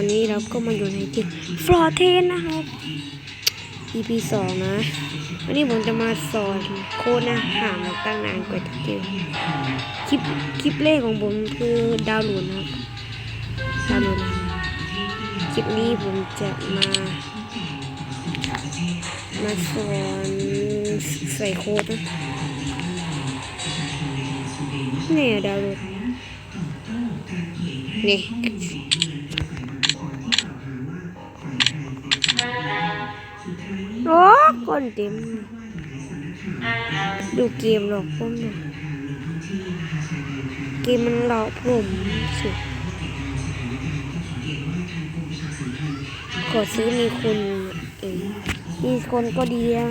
วันนี้เราก็มาอยู่ในที่ฟลอเทนนะครับ EP สองนะ วันนี้ผมจะมาสอนโค้ดนะหามาตั้งนานกว่าจะเจอคลิปคลิปแรกของผมคือดาวหลดนะครับดาวหลดนคลิปนี้ผมจะมา มาสอนใส่โค้ดนะนี่ดาวหลดนี่ คนเต็ม ดูเกมหลอกผมหน่อยเกมมันหลอกผมสุดขอซื้อมีคนเองมีคนก็ดีอะ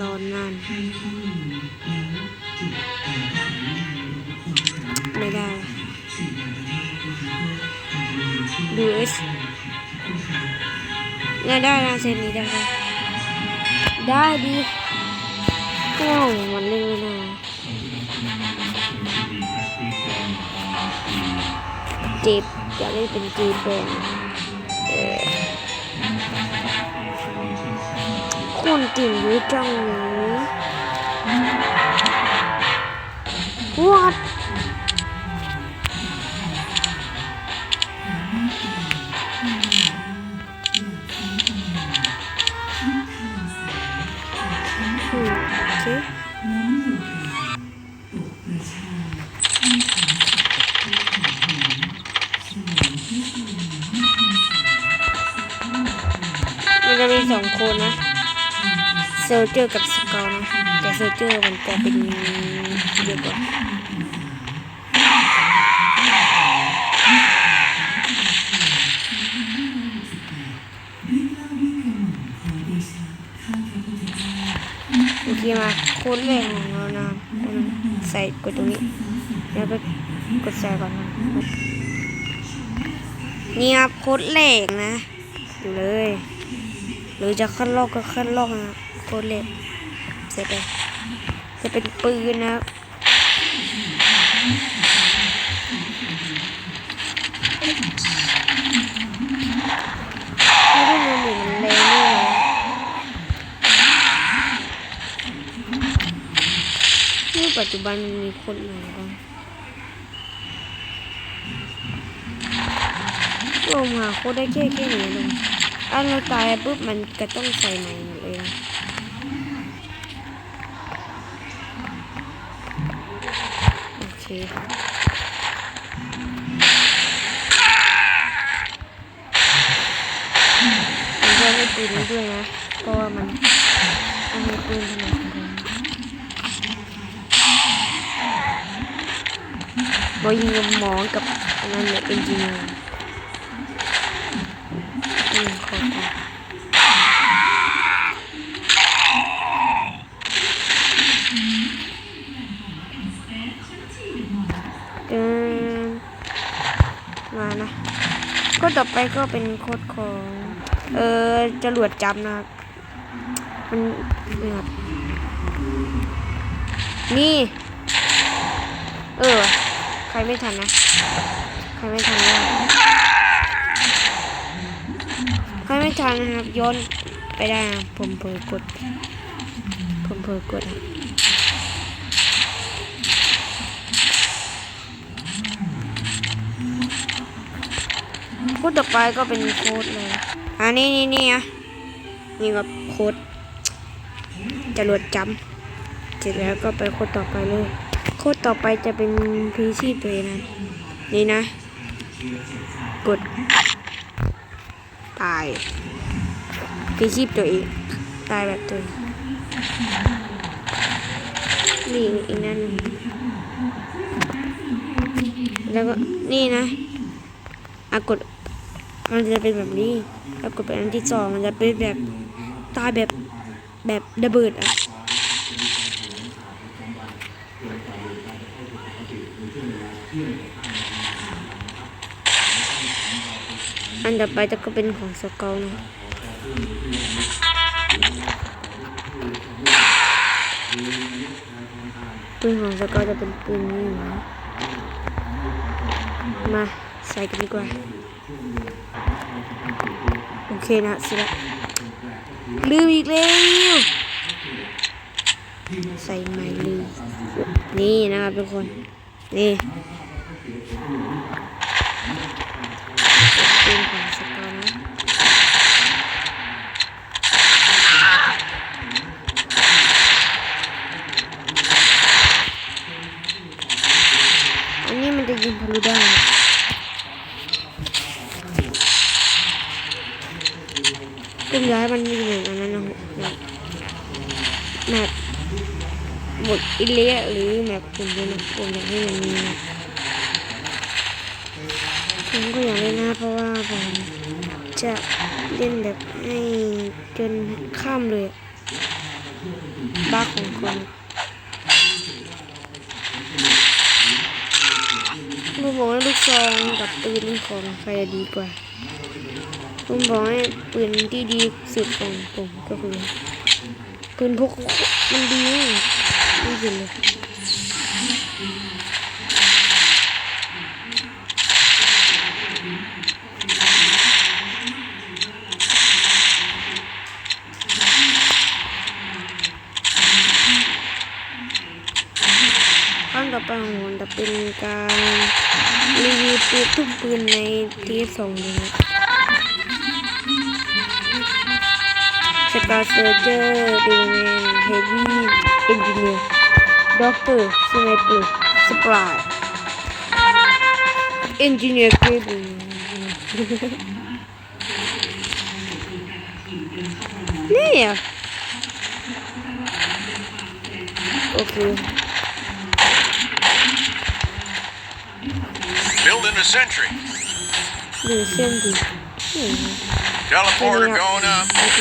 รอนานไม่ได้ดูส เอสได้นะเซนนี้ได้ได้ได้ดีโอ้มันเล่นไม่ได้จ็บอยากเล่นเป็นจีบเออคนเก่งเยอะจังเลยวั เคมันจะมีสองคนนะโซเจอร์กับสกอร์นะแต่โซเจอร์มันจะเป็นเยอะกว่า โอเคมาโคตรแรกของเรานะใส่กดตรงนี้แล้วก็กดใส่ก่อนนะนี่ครับโคตรแรกนะอยู่เลย หรือจะขั้นลอกก็ขั้นลอกนะโคตรแรกเสร็จเลยจะเป็นปืนนะครับไม่ได้มันหมุนมันแรงด้วยนะ ที่ปั จจุบันมีคนไหนบ้างลงมาโคตรได้แค่แค่นี้เลยอันเราตายปุ๊บมันก็ต้องใส่ใหม่หมดเลยโอเคผมก็ให้ปืนด้วยนะเพราะว่ามันต้องให้ปืนขนาดนี้ บอยิงหมอกับอันนั้นเนี่ยเอนจิเนียร์อืมขอตาเดินมานะ ก็ต่อไปก็เป็นโคดของ เออจรวดจำนะครับมันนี่ครับนี่ เออ รไม่ทันนะ ใครไม่ทันนะใครไม่ทันนะครับย้อนไปได้นะผมเผลอกด ผมเผลอกดอะโค้ดต่อไปก็เป็นโค้ดเลยอ่านี่นี่นี่อะนี่ก็โค้ดจรวดจำเสร็จแล้วก็ไปโค้ดต่อไปเลย ค้ดต่อไปจะเป็นพีชีพตัวเองนะ นี่นะ กดตายพีชีพตัวเองตายแบบตัวเองนี่อีกนั่นนึ่แล้วก็นี่นะอะกดมันจะเป็นแบบนี้แล้วกดไปอันที่สองมันจะเป็นแบบตายแบบแบบระเบิดอะ อันต่อไปจะก็เป็นของสเกลนะปืนของสเกลจะเป็นปืนนี้นะมาสส่กันดีกว่า โอเคนะสร็จแล้วลืมอีกแล้วใส่ไม้ลืมนี่นะครับทุกคน นี่ของสกอร์นะ อันนี้มันจะยิงทะลุได้ผมย้ายมันมีเหมือนอันนั้นนะแมปบทอิเลียหรือแมปผมด้วยนะผมอยากให้มันมีนะผมก็อยากเล่นนะเพราะว่าผมจะเล่นแบบให้จนข้ามเลยบ้าของคน ผมบอกว่าลูกซองกับปืนของใครดีกว่าผมบอกให้ปืนที่ดีสุดของผมก็คือปืนพกมันดีมากดีสุดเลย ขั้นต่อไปของผมจะเป็นการรีวิวปืนทุกปืนในทีสองเลยนะสกาเซอร์เจอร์ดีแมนเฮฟวี่เอนจิเนียร์ด็อกเตอร์สไนเปอร์สปายเอนจิเนียร์เกรดนี่อะโอเค Building a sentry. หนึ่งเส้นดีอืม Teleporter going up. โอเ